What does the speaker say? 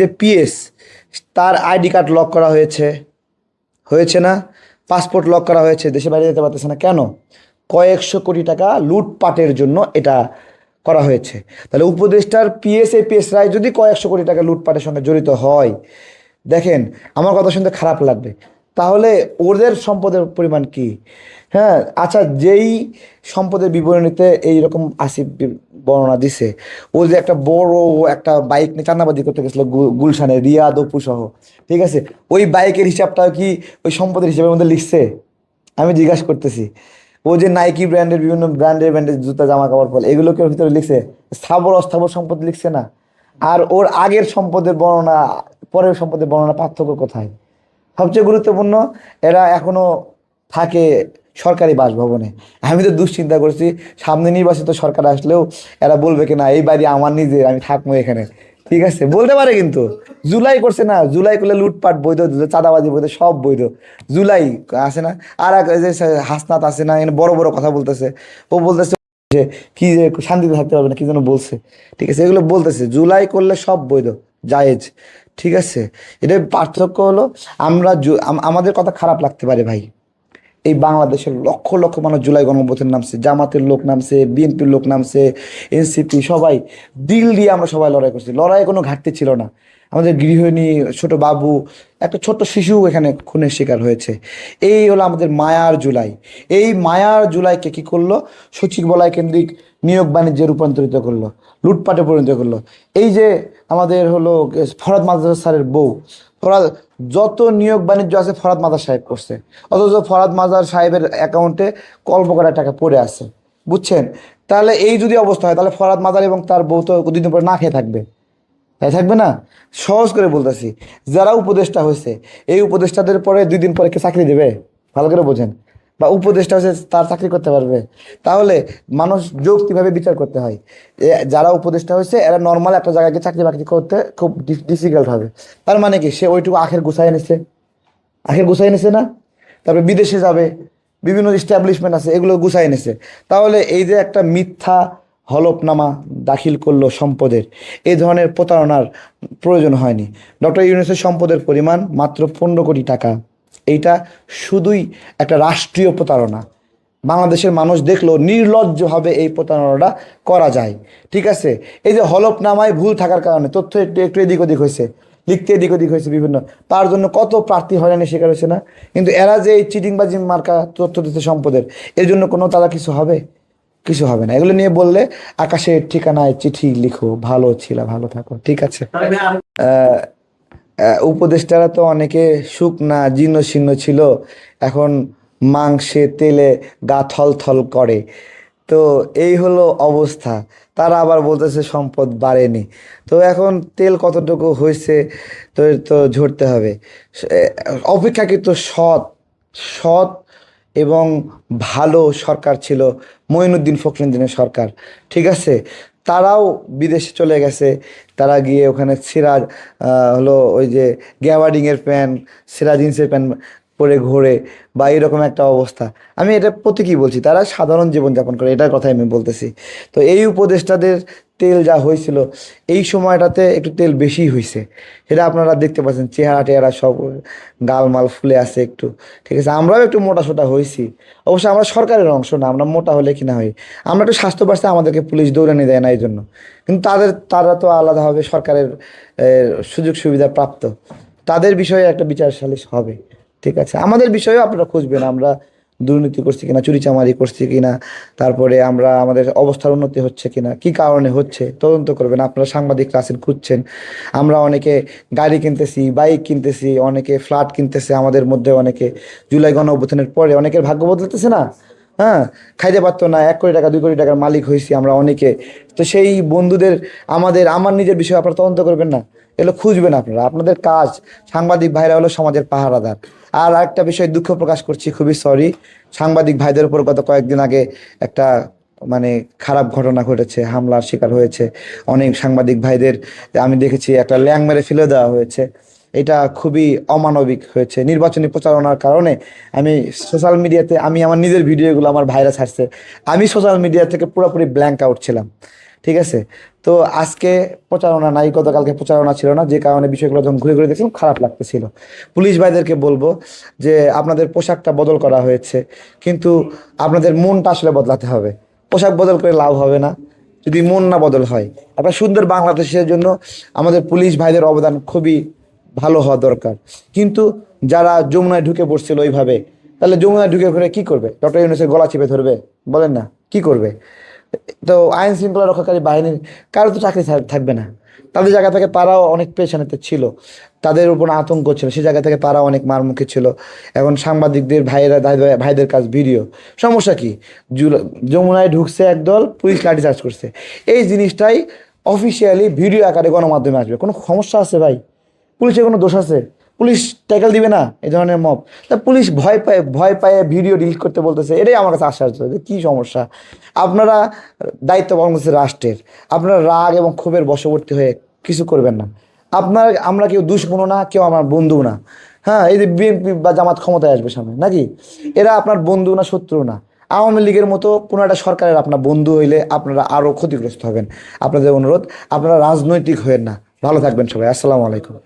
যে পিএস তার ID card lock করা হয়েছে। হয়েছে না? পাসপোর্ট লক করা হয়েছে। দেশে বাইরে যেতে পারতেছে না। কেন? কয়েকশো কোটি টাকা লুটপাটের জন্য এটা করা হয়েছে। তাহলে উপদেষ্টার পিএসএ পিএস রায় যদি কয়েকশো কোটি টাকা লুটপাটের সঙ্গে জড়িত হয়, দেখেন, আমার কথা শুনতে খারাপ লাগবে। তাহলে ওদের সম্পদের পরিমাণ কি? হ্যাঁ আচ্ছা যেই সম্পদের বিবরণীতে এইরকম আসিফ বর্ণনা দিছে। ও যে একটা বড় একটা বাইক নিয়ে চান্দাবাজি করতে গেছিল গুলশানে রিয়াদ অপু সহ। ঠিক আছে? ওই বাইকের হিসাবটা কি ওই সম্পদের হিসাবের মধ্যে লিখছে? আমি জিজ্ঞাসা করতেছি। ও যে নাইকি ব্র্যান্ডের বিভিন্ন ব্র্যান্ডের ব্র্যান্ডের জুতা জামা কাপড় ফল, এগুলো কি ওর ভিতরে লিখছে? স্থাবর, অস্থাবর সম্পদ লিখছে না। আর ওর আগের সম্পদের বর্ণনা, পরের সম্পদের বর্ণনা পার্থক্য কোথায়? সবচেয়ে গুরুত্বপূর্ণ, এরা এখনও থাকে সরকারি বাসভবনে। আমি তো দুশ্চিন্তা করছি, সামনে নির্বাচিত সরকার আসলেও এরা বলবে কি না, এই বাড়ি আমার নিজের, আমি থাকব এখানে। ঠিক আছে? বলতে পারে কিন্তু। জুলাই করছে না, জুলাই করলে লুটপাট বৈধ, চাঁদাবাজি বৈধ, সব বৈধ। জুলাই আছে না? আর এক যে হাসনাত আছে না এখানে বড় বড় কথা বলতেছে। ও বলতেছে যে, কি যে শান্তিতে থাকতে পারবে না, কি যেন বলছে। ঠিক আছে? এগুলো বলতেছে। জুলাই করলে সব বৈধ, জায়েজ। ঠিক আছে? এটা পার্থক্য হলো, আমরা আমাদের কথা খারাপ লাগতে পারে ভাই। এই বাংলাদেশের লক্ষ লক্ষ মানুষ জুলাই গণঅভ্যুত্থানে নামছে, জামাতের লোক নামছে, বিএনপির লোক নামছে, এনসিপি, সবাই দিল দিয়ে আমরা সবাই লড়াই করছি। লড়াই কোনো ঘাটতি ছিল না। আমাদের গৃহিণী, ছোট বাবু, একটা ছোট্ট শিশু এখানে খুনের শিকার হয়েছে। এই হলো আমাদের মায়ার জুলাই। এই মায়ার জুলাইকে কি করল? সচিবালয় কেন্দ্রিক নিয়োগ বাণিজ্যে রূপান্তরিত করল, লুটপাটে পরিণত করল। এই যে আমাদের হলো ফরাদ মাদ্রাসা স্যারের বউ। ফরাদ, যত নিয়োগ বাণিজ্য আছে ফরাদ মাদার সাহেব করছে। অথচ ফরাদ মাজার সাহেবের অ্যাকাউন্টে কল্প করা টাকা পড়ে আছে। বুঝছেন? তাহলে এই যদি অবস্থা হয়, তাহলে ফরাদ মাদার এবং তার বউ তো দুদিন পরে না খেয়ে থাকবে। তাই থাকবে না? সহজ করে বলতেছি। যারা উপদেষ্টা হয়েছে, এই উপদেষ্টাদের পরে দুই দিন পরে কে চাকরি দেবে? ভালো করে বোঝেন। বা উপদেষ্টা হয়েছে তার চাকরি করতে পারবে। তাহলে মানুষ যৌক্তিভাবে বিচার করতে হয়? যারা উপদেষ্টা হয়েছে, এরা নর্মাল একটা জায়গায় গিয়ে চাকরি বাকরি করতে খুব ডিফিকাল্ট হবে। তার মানে কি? সে ওইটুকু আখের গুছাই নিছে। আখের গুছাই নিছে না? তারপরে বিদেশে যাবে, বিভিন্ন ইস্টাবলিশমেন্ট আছে, এগুলো গুছাই নিছে। তাহলে এই যে একটা মিথ্যা হলফনামা দাখিল করল সম্পদের এই ধরনের প্রতারণার প্রয়োজন হয়নি। ডক্টর ইউনুসের সম্পদের পরিমাণ মাত্র পনেরো কোটি টাকা। এইটা শুধুই একটা রাষ্ট্রীয় প্রতারণা। বাংলাদেশের মানুষ দেখল নির্লজ্জভাবে এই প্রতারণাটা করা যায়। ঠিক আছে? এই যে হলফনামায় ভুল থাকার কারণে তথ্য একটু একটু এদিক ওদিক হয়েছে লিখতে এদিক ওদিক হয়েছে বিভিন্ন। তার জন্য কত প্রার্থী হয়রানির শিকার হয়েছে না? কিন্তু এরা যে এই চিটিংবাজি মার্কা তথ্য দিতে সম্পদের এর জন্য কোনো তারা কিছু হবে? কিছু হবে না। এগুলো নিয়ে বললে আকাশের ঠিকানায় চিঠি লিখো। ভালো ছিল ভালো থাকো। ঠিক আছে? উপদেষ্টারা তো অনেকে শুকনা জীর্ণ শীর্ণ ছিল। এখন মাংসে, তেলে গা থল থল করে। তো এই হলো অবস্থা। তারা আবার বলতেছে সম্পদ বাড়েনি। তো এখন তেল কতটুকু হয়েছে, তো তো ঝরতে হবে। অপেক্ষাকৃত সৎ সৎ এবং ভালো সরকার ছিল। মঈনুদ্দিন ফখরুদ্দিনের সরকার। ঠিক আছে? তারাও বিদেশে চলে গেছে। তারা গিয়ে ওখানে সিরাজ হলো ওই যে গ্যাওয়ার্ডিংয়ের প্যান্ট সিরা জিন্সের প্যান্ট পরে ঘোরে বা এরকম একটা অবস্থা। আমি এটা প্রতীকী বলছি, তারা সাধারণ জীবনযাপন করে, এটার কথাই আমি বলতেছি। তো এই উপদেষ্টাদের তেল যা হয়েছিল, এই সময়টাতে একটু তেল বেশি হয়েছে সেটা আপনারা দেখতে পাচ্ছেন, চেহারা টেহারা সব গালমাল ফুলে আছে একটু, ঠিক আছে? আমরাও একটু মোটা সোটা হয়েছি অবশ্য আমরা সরকারের অংশ না, আমরা মোটা হলে কি না হই আমরা একটু স্বাস্থ্য বাড়ছে আমাদেরকে পুলিশ দৌড়ানি দেয় না এই জন্য কিন্তু তাদের, তারা তো আলাদাভাবে সরকারের সুযোগ সুবিধা প্রাপ্ত। তাদের বিষয়ে একটা বিচার সালিশ হবে। ঠিক আছে। আমাদের বিষয়েও আপনারা খুঁজবেন, আমরা দুর্নীতি করছি কিনা চুরিচামারি করছি কিনা, তারপরে আমরা আমাদের অবস্থার উন্নতি হচ্ছে কিনা, কি কারণে হচ্ছে, তদন্ত করবেন। আপনারা সাংবাদিক আছেন, খুঁজছেন। আমরা অনেকে গাড়ি কিনতেছি, বাইক কিনতেছি, অনেকে ফ্ল্যাট কিনতেছে, আমাদের মধ্যে অনেকে জুলাই গণ পরে অনেকের ভাগ্য বদলাতেছে না? হ্যাঁ খাইতে পারতো না, এক কোটি টাকা, দুই কোটি টাকার মালিক হয়েছি আমরা অনেকে। তো সেই বন্ধুদের, আমাদের, আমার নিজের বিষয়ে আপনারা তদন্ত করবেন না? এগুলো খুঁজবেন আপনারা। আপনাদের কাজ, সাংবাদিক ভাইরা হলো সমাজের পাহারাদার। আর একটা বিষয় দুঃখ প্রকাশ করছি, খুবই সরি সাংবাদিক ভাইদের উপর গত কয়েকদিন আগে একটা মানে খারাপ ঘটনা ঘটেছে, হামলার শিকার হয়েছে। অনেক সাংবাদিক ভাইদের, আমি দেখেছি একটা ল্যাং মেরে ফেলে দেওয়া হয়েছে। এটা খুবই অমানবিক হয়েছে। নির্বাচনী প্রচারণার কারণে আমি সোশ্যাল মিডিয়াতে আমি আমার নিজের ভিডিওগুলো আমার ভাইরা ছাড়ছে। আমি সোশ্যাল মিডিয়া থেকে পুরোপুরি ব্ল্যাঙ্ক আউট ছিলাম। ঠিক আছে? তো আজকে প্রচারণা নাই, গতকালকে প্রচারণা ছিল না, যে কারণে বিষয়গুলো যখন ঘুরে ঘুরে দেখলাম, খারাপ লাগতেছিল। পুলিশ ভাইদেরকে বলব যে, আপনাদের পোশাকটা বদল করা হয়েছে, কিন্তু আপনাদের মনটা আসলে বদলাতে হবে। পোশাক বদল করে লাভ হবে না, যদি মন না বদল হয়। একটা সুন্দর বাংলাদেশের জন্য আমাদের পুলিশ ভাইদের অবদান খুবই ভালো হওয়া দরকার। কিন্তু যারা যমুনায় ঢুকে পড়ছিল ওইভাবে, তাহলে যমুনায় ঢুকে করে কি করবে? ডক্টর ইউনুসের গলা চেপে ধরবে? বলেন না, কি করবে? তো আইন শৃঙ্খলা রক্ষাকারী বাহিনীর কারও তো চাকরি থাকবে না। তাদের জায়গা থেকে তারাও অনেক পেছানেতে ছিল। তাদের উপর আতঙ্ক ছিল। সেই জায়গা থেকে তারা অনেক মারমুখী ছিল। এখন সাংবাদিকদের ভাইয়েরা ভাই- ভাইদের কাজ ভিডিও। সমস্যা কি? যমুনায় ঢুকছে একদল, পুলিশ লাঠি চার্জ করছে। এই জিনিসটাই অফিসিয়ালি ভিডিও আকারে গণমাধ্যমে আসবে। কোনো সমস্যা আছে ভাই? পুলিশের কোনো দোষ আছে? পুলিশ ট্যাকেল দিবে না, এই ধরনের মব তা পুলিশ ভয় পায় ভয় পায় ভিডিও ডিলিট করতে বলতেছে, এটাই আমার কাছে আশ্চর্য যে কী সমস্যা। আপনারা দায়িত্ব পালন করছে রাষ্ট্রের। আপনারা রাগ এবং ক্ষোভের বশবর্তী হয়ে কিছু করবেন না। আপনার, আমরা কেউ দুশ্মনও না, কেউ আমার বন্ধু না। হ্যাঁ এই যে বিএনপি বা জামাত ক্ষমতায় আসবে সামনে, নাকি? এরা আপনার বন্ধু না শত্রু না। আওয়ামী লীগের মতো কোনো একটা সরকারের আপনার বন্ধু হইলে আপনারা আরও ক্ষতিগ্রস্ত হবেন। আপনাদের অনুরোধ, আপনারা রাজনৈতিক হবেন না। ভালো থাকবেন সবাই, আসসালামু আলাইকুম।